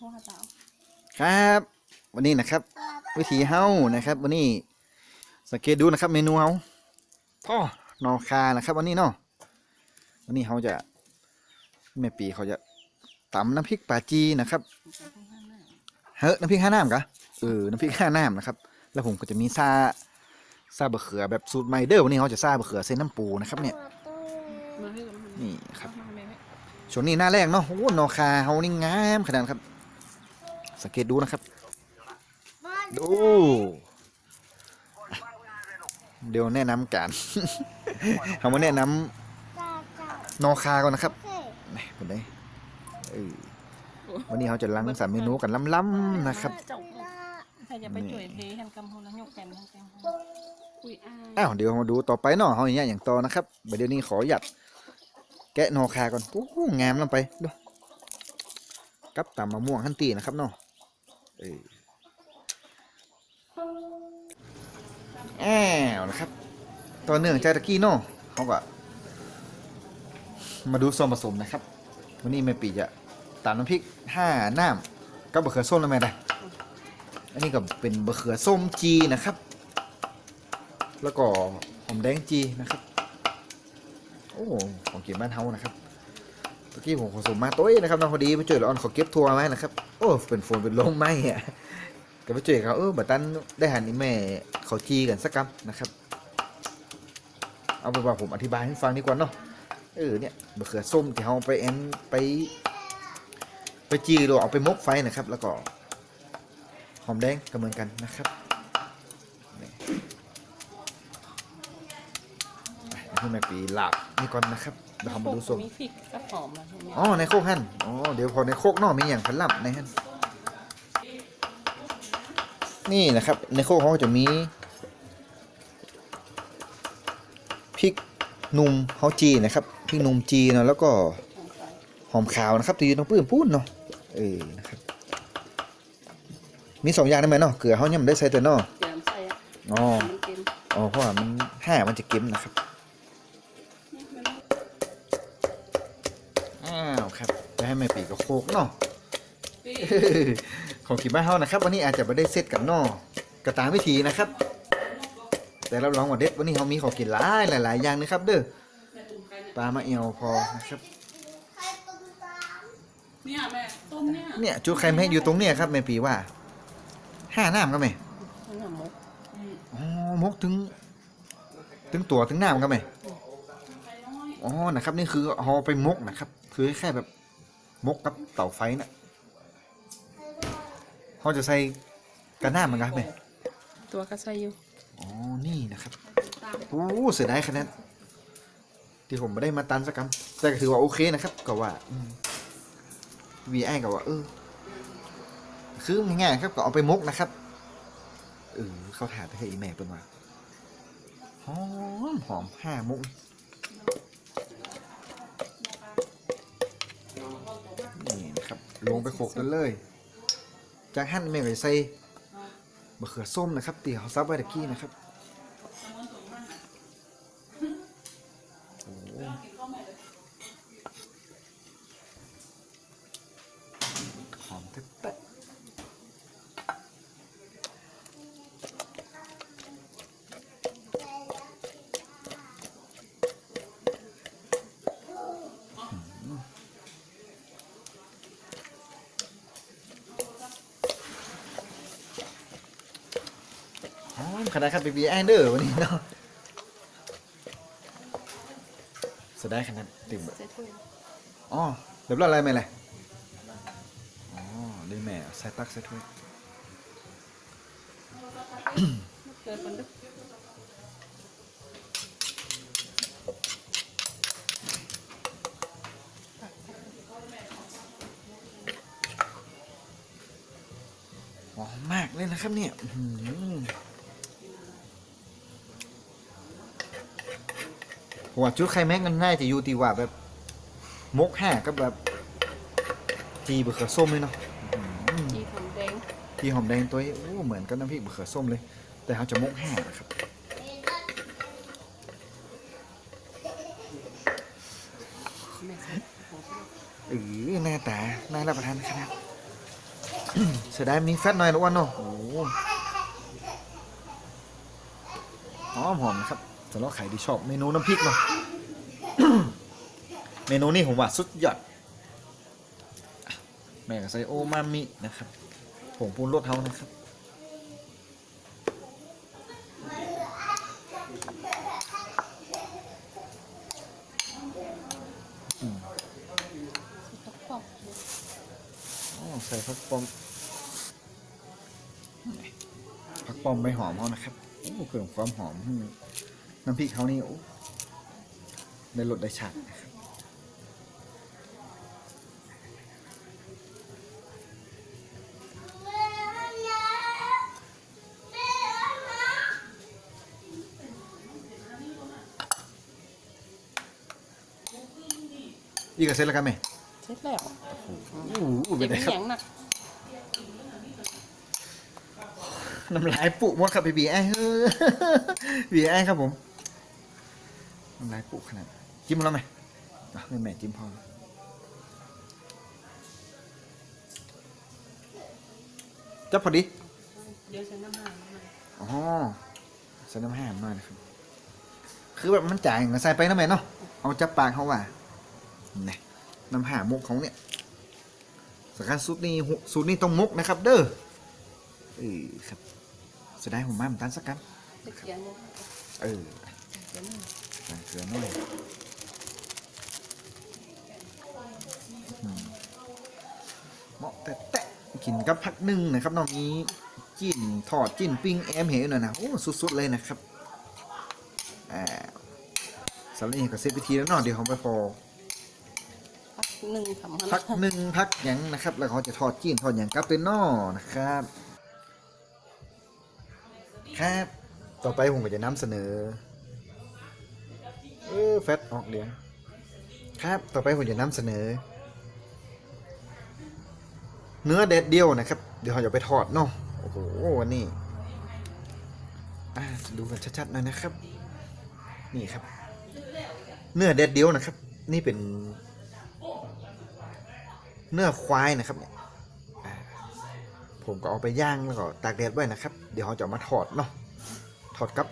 พ่อเจ้าครับ วันนี้นะครับ วิธีเฮานะครับ วันนี้สังเกตดูนะครับ เมนูเฮาพ่อนอคานะครับ วันนี้เนาะวันนี้เขาจะแม่ปีเขาจะตำน้ำพริกปลาจีนะครับเฮ้ยน้ำพริกห้าน้ำกะเออน้ำพริกห้าน้ำนะครับ แล้วผมก็จะมีซาซาบะเขือแบบสูตรใหม่เด้อวันนี้เขาจะซาบะเขือเส้นน้ำปูนะครับ เนี่ยมาให้กับมันนี่ครับมาให้แม่ช่วงนี้หน้าแรกเนาะโอ้โหนอคาเฮานี่งามขนาดนั้นครับ สังเกตดูนะครับ ดูอะเดี๋ยวแนะนำกันเฮามาแนะนำนอคาก่อนนะครับนี่เป็นไงเออวันนี้เขาจะลังสามเมนูกันล้ำๆนะครับเจ้าใครจะไปจ่วยเพแฮนกำโฮละยกแกนแฮนกำโฮอุ้ยอ้ายอ้าวเดี๋ยวมาดูต่อไปเนาะเขาอย่างเงี้ยอย่างต่อนะครับเดี๋ยวนี้ขอหยัดแกะนอคาก่อนโอ้โหงามลงไปดูกับตำมะม่วงฮันตีนะครับเนาะ เอวนะครับ ต่อเนื่องจากตะกี้เนาะเขาก็ มาดูส่วนผสมนะครับ วันนี้แม่ปีจะตำน้ำพริกห้าน้ำกับบะเขือส้มแล้วแม่ได้อันนี้ก็เป็นบะเขือส้มจีนะครับ แล้วก็หอมแดงจีนะครับ โอ้ของกินบ้านเฮานะครับ ตะกี้ผมผสมมาตัวเองนะครับน้องพอดีไปเจอแล้วออนขอเก็บทัวร์ไว้นะครับ โอ้เป็นโฟนเป็นลมไหมอะก็ไปเจอเขาเออบัดตันได้หันนี่แม่เขาจีกันสักกันะครับ เอาไปว่าผมอธิบายให้ฟังดีกว่าเนาะเออเนี่ยมะเขือส้มที่เขาไปแอนไป ไปจีหรือเอาไปมกไฟนะครับ แล้วก็หอมแดงก็เหมือนกันนะครับ ให้แม่ปีหลับนี่ก่อนนะครับเดี๋ยวเรามาดูส้มมีพริกกับหอมมาใช่ไหมอ๋อในโคกหั่นอ๋อเดี๋ยวพอในโคกเนอกมีอย่างพันลับในหั่นนี่นะครับ ในโคกเขาก็จะมีพริกหนุ่มเฮาจีนะครับพริกหนุ่มจีเนาะแล้วก็หอมใส่หอมขาวนะครับตีน้องปื้มปุ้นเนาะเออนะครับมีสองอย่างได้ไหมเนาะเกลือเขายังไม่ได้ใส่แต่เนาะเดี๋ยวใส่อะอ๋อมันเค็มอ๋อเพราะว่ามันห้ามันจะเก็มนะครับ อ้าวครับจะ ให้แม่ปีกับโคกเนาะของขีบ้านเฮานะครับ วันนี้อาจจะไม่ได้เซตกับนอกกระตามวิธีนะครับ แต่รับรองว่าเด็ดวันนี้เขามีของกินหลายหลายๆอย่างนะครับ เด้อปลามาเอวพอนะครับเนี่ยแม่ต้มเนี่ยเนี่ยจุดไข่แม่อยู่ตรงเนี้ยครับแม่ปีว่าห้าน้ำก็ไหมมันหอมมกอ๋อมกถึง ถึงตัวถึงน้ำก็ไหมอ๋อนะครับ นี่คือเอาไปมกนะครับ คือแค่แบบ มกกับเต่าไฟน่ะเขาจะใส่กระน้ำเหมือนกันไหมตัวก็ใส่อยู่อ๋อนี่นะครับโอ้เสียดายคะแนนที่ผมไม่ได้มาตันสักคำแต่ก็ถือว่าโอเคนะครับก็ว่าวีไอก็ว่าเออคือง่ายๆครับก็เอาไปมกนะครับเออเขาถ่ายไปให้อีแม่เป็นว่าหอมหอมห้ามก ลงไปโขกกันเลยจากหั่นแม่ไปใส่มะเขือส้มนะครับเตี๋ยวซับไว้ตะกี้นะครับ ขนาดครับบีบีแอนเดอร์วันนี้เนาะเสียดายขนาดติ่มใส่ถ้วยอ๋อเรียบร้อยอะไรไหมล่ะอ๋อได้แม่ใส่ตักใส่ถ้วยเกิดมันดึกหอมมากเลยนะครับเนี่ยอื้อหือผม ว่าจุดไข่แม็กมันน่าจะอยู่ที่ว่าแบบมกห้ากับแบบจีบะเขือส้มเลยเนาะอื้อหือที่หอมแดงจีหอมแดงตัวนี้โอ้เหมือนกับน้ำพริกบะเขือส้มเลย แต่เขาจะมกห้านะครับแม่ใส่หอมเออหน้าตาน่ารับประทานนะครับเสียดายมีแฟตหน่อยละวันเนาะโอ้โหหอมหอมนะครับ สำหรับใครที่ชอบเมนูน้ำพริกเนาะเมนูนี้ผมว่าสุดยอดแม่ก็ใส่โอมามินะครับผงปรุงรสเท่านะครับอ๋อใส่ผักปอมผักปอมใบหอมเขานะครับโอ้เพิ่มความหอมให้ น้ำพริกเขานี่โอ้ได้รสได้ชาตินะครับอีกกระเซ็ตแล้วกันไหมเสร็จแล้วโอ้โหเดี๋เป็ยนวไงครับไม่หยังหนักน้ำลายปุหมดครับพี่บีไอเฮ้อบีไอครับผม น้ำลายปุขนาดนั้นจิ้มแล้วไหมอะไม่แม่จิ้มพอแล้วจับพอดี เดี๋ยวใส่น้ำหางมาอ๋อใส่น้ำแห้งหน่อยนะครับ คือแบบมันจ่ายเงินใส่ไปนะแม่เนาะ เอาจับปากเขาว่าเนี่ยน้ำหามุกของเนี่ยสกัดสูตรนี้หุสูตรนี้ต้องมุกนะครับ เด้อเออครับจะได้ผมมาเหมือนกันสักกันตะเกียงเนี่ยเออ เดี๋ยวนี่ใส่เกลือหน่อยอืมเหมาะแต่แตะกินกับผักหนึ่งนะครับน้องมีจิ้นทอดจิ้นปิ้งแอมเหวหน่อยนะโอ้สุดๆเลยนะครับอ่าสำหรับนี้ก็เซตวิธีแล้วเนาะเดี๋ยวเขาไปพอพักหนึ่งทำให้พักหนึ่งพักหยังนะครับ แล้วเขาจะทอดจิ้นทอดหยังกลับเป็นนอนะครับ ครับ ต่อไปผมก็จะนำเสนอเออ แฟตออกเหลียงครับ ต่อไปผมจะนำเสนอ เนื้อเด็ดเดียวนะครับ เดี๋ยวเราจะไปทอดเนาะ โอ้โหนี่ดูกันชัดๆหน่อยนะครับ นี่ครับ เนื้อเด็ดเดียวนะครับ นี่เป็น เนื้อควายนะครับเนี่ยผมก็เอาไปย่างแล้วก็ตากแดดไว้นะครับ เดี๋ยวเราจะมาทอดเนาะทอดกับ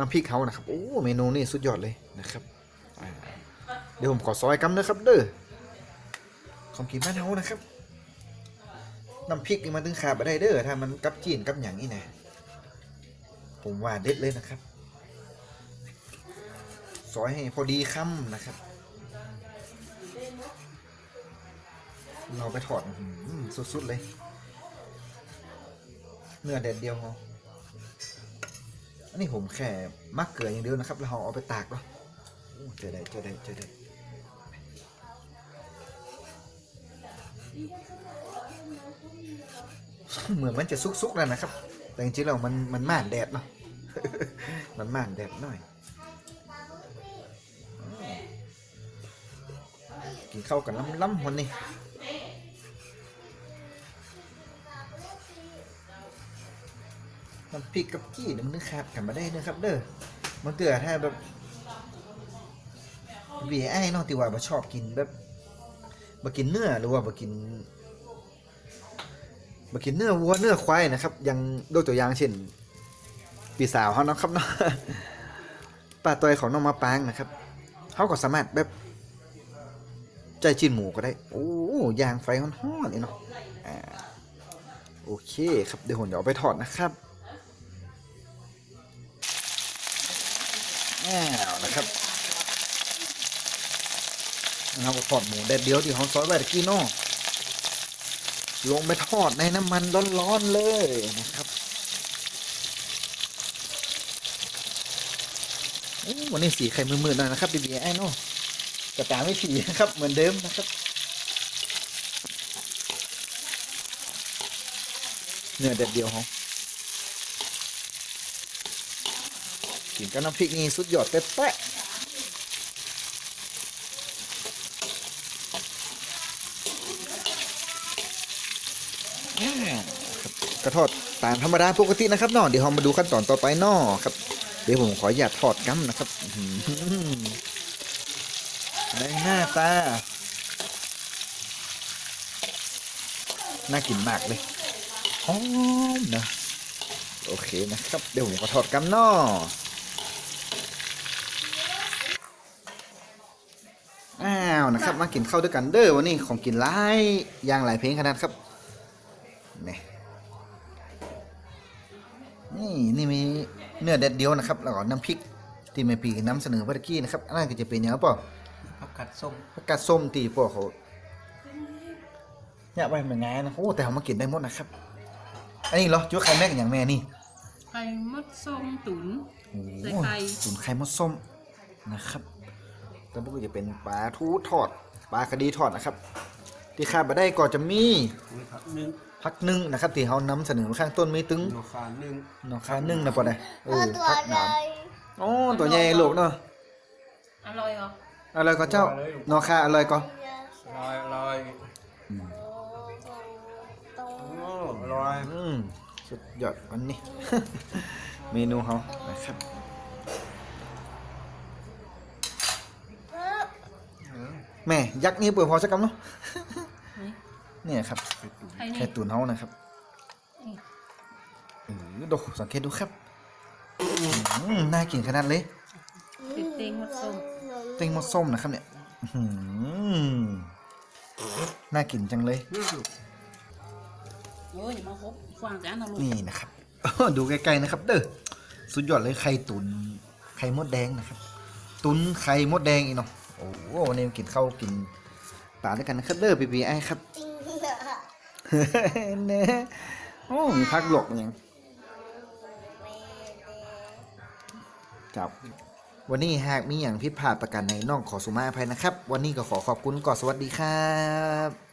น้ำพริกเขานะครับโอ้เมนูนี่สุดยอดเลยนะครับเดี๋ยวผมขอซอยกำนะครับเด้อของกินบ้านเฮานะครับน้ำพริกนี่มันถึงขาดไปได้เด้อถ้ามันกับจีนกับอย่างนี้นะผมว่าเด็ดเลยนะครับ ซอยให้พอดีคำนะครับ เราไปถอดสุดๆเลย เนื้อเด็ดเดียวเขา อันนี้ผมแค่มักเกลืออย่างเดียวนะครับ แล้วเราเอาไปตากเนาะโอ้เจอได้เจอได้เจอได้เหมือนมันจะซุกๆแล้วนะครับ แต่จริงๆแล้วมันมันม่านแดดเนาะมันม่านแดดหน่อย กินข้าวกันล้ำๆวันนี้ น้ำพริกกับกี้นี่ยมันนึกขาดกันมาได้นะครับ เด้อมันเตือถ้าแบบเบียไอ้เนอกที่ว่าบ่ชอบกินแบบบ่กินเนื้อหรือว่าบ่กินบ่กินเนื้อวัวเนื้อควายนะครับ ยังยกตัวอย่างเช่นปีสาวเขาเนาะครับเนาะป้าตอยของน้องมาปางนะครับเขาก็สามารถแบบใจจิ้นหมูก็ได้ โอ้ยางไฟฮ้อนๆนี่เนาะโอเคครับเดี๋ยวผมจะเอาไปทอดนะครับ อ้วนะครับเราทอดหมูแดดเดียวที่เขาซอยไว้ตะกี้เนาะลงไปทอดในน้ำมันร้อนๆเลยนะครับโอ้วันนี้สีไข่มืดๆหน่อยนะครับบีบีไอ้นาะกระตามไม่ผีนะครับ เหมือนเดิมนะครับ เนื้อเด็ดเดียวเขา กินกับน้ำพริกนี่สุดยอดเป๊ะๆกระทอดตามธรรมดาปกตินะครับเนาะเดี๋ยวเรามาดูขั้นตอนต่อไปนาะครับ เดี๋ยวผมขออนุญาทอดกัมนะครับอื้อหือในหน้าตา น่ากินมากเลยหอมนะ โอเคนะครับ เดี๋ยวผมขอถอดกำนออ้าวนะ ครับมากินข้าวด้วยกันเด้อวันนี้ของกินหลายอย่างหลายเพลงขนาดครับนี่นี่นี่มีเนื้อแดดเดียวนะครับแล้วก็น้ำพริกที่แม่ปีน้ำเสนอเมื่อกี้นะครับอันนั้นก็จะเป็นอย่างไรป่ะผักกัดส้มผักกาดส้มตีป่ะเขาเนี่ยไปเหมือนไงนะโอ้แต่เขามากินได้หมดนะครับอันนี้เหรอจุ๊กไข่แม่กันอย่างแม่นี่ไข่มดส้มตุ๋นโอ้ใส่ไข่ตุ๋นไข่มดส้มนะครับ แล้วพวกก็จะเป็นปลาทูทอด ปลาคดีทอดนะครับ ที่ขาดมาได้ก็จะมีมีผักนึ่งพักนึ่งนะครับที่เขานำเสนอมาข้างต้นมีตึงโยคานึ่งหนอคานึ่งนะปอได้เออตัวพักอะไรน้ำโอ้ตัวใหญ่โหลกเนาะอร่อยเหรออร่อยก็เจ้าหนอคาอร่อยก็ลอยลอยตรงโอ้ลอยอืมสุดยอดวันนี้ เมนูเขานะครับ แม่ยักษ์นี่เปิดพอสักกำเนาะนี่เนี่ยครับไข่นี่ ไข่ตุ๋นเขานะครับนี่เออดูสังเกตดูครับอืมน่ากินขนาดเลยเป็นเต็งมดส้มเต็งมดส้มนะครับเนี่ยอื้อหือน่ากินจังเลย โอ้ยอย่ามาคบฟังแต่อันนั้นลูกนี่นะครับ ดูใกล้ๆนะครับ เด้อสุดยอดเลยไข่ตุนไข่มดแดงนะครับ ตุนไข่มดแดงอีกเนาะ โอ้โหวันนี้มากินข้าวกินปลาด้วยกันนะครับเด้อปีปีไอ้ครับจริงเหรอเน่โอ้มีพักหลกอย่างจับ วันนี้หากมีอย่างผิดพลาดประการในน้องขอสุมาอภัยนะครับ วันนี้ก็ขอขอบคุณก่อนสวัสดีครับ